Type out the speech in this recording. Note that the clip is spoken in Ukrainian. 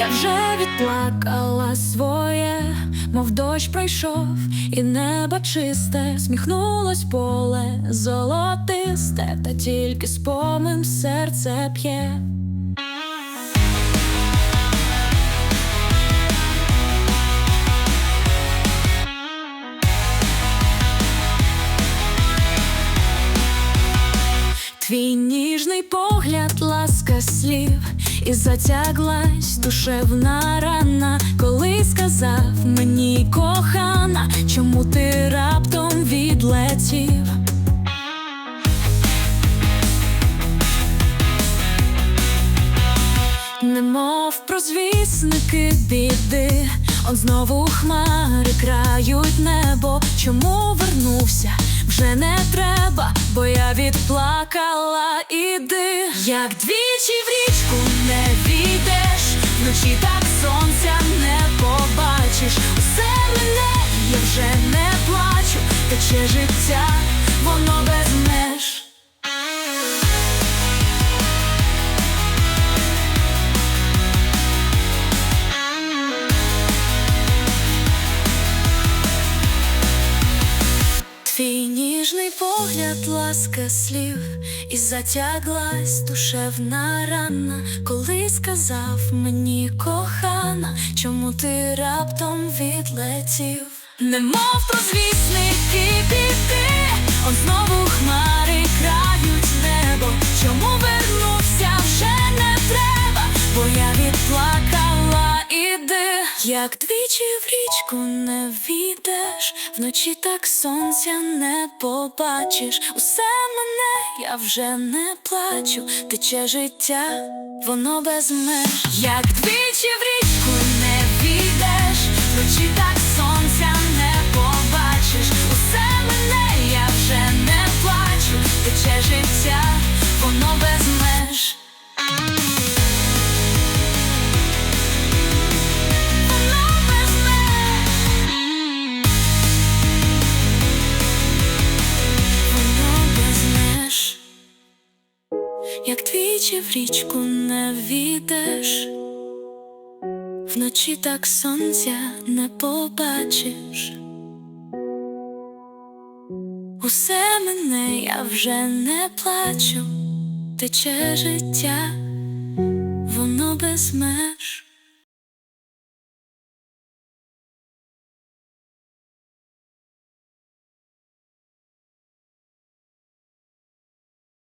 я вже відплакала своє, мов дощ пройшов, і небо чисте, сміхнулось поле золотисте, та тільки спомин серце п'є. Твій ніжний погляд, ласка слів, і затяглась душевна рана, коли сказав мені кохана, чому ти раптом відлетів. Немов прозвісники біди, он знову хмари крають небо. Чому вернувся? Вже не треба, бо я відплакала, іди, як двічі в річку не війдеш, вночі так сонця не побачиш. Усе мене я вже не плачу, тече життя, воно без меж. Твій ніжний погляд, ласка слів, і затяглась душевна рана, коли сказав мені кохана, чому ти раптом відлетів, немов прозвісники піти, як двічі в річку не війдеш, вночі так сонця не побачиш. Усе мене я вже не плачу, тече життя, воно без меж. Як двічі в річку не війдеш, вночі так сонця Як двічі в річку не війдеш, вночі так сонця не побачиш. Усе мене я вже не плачу, тече життя, воно без меж.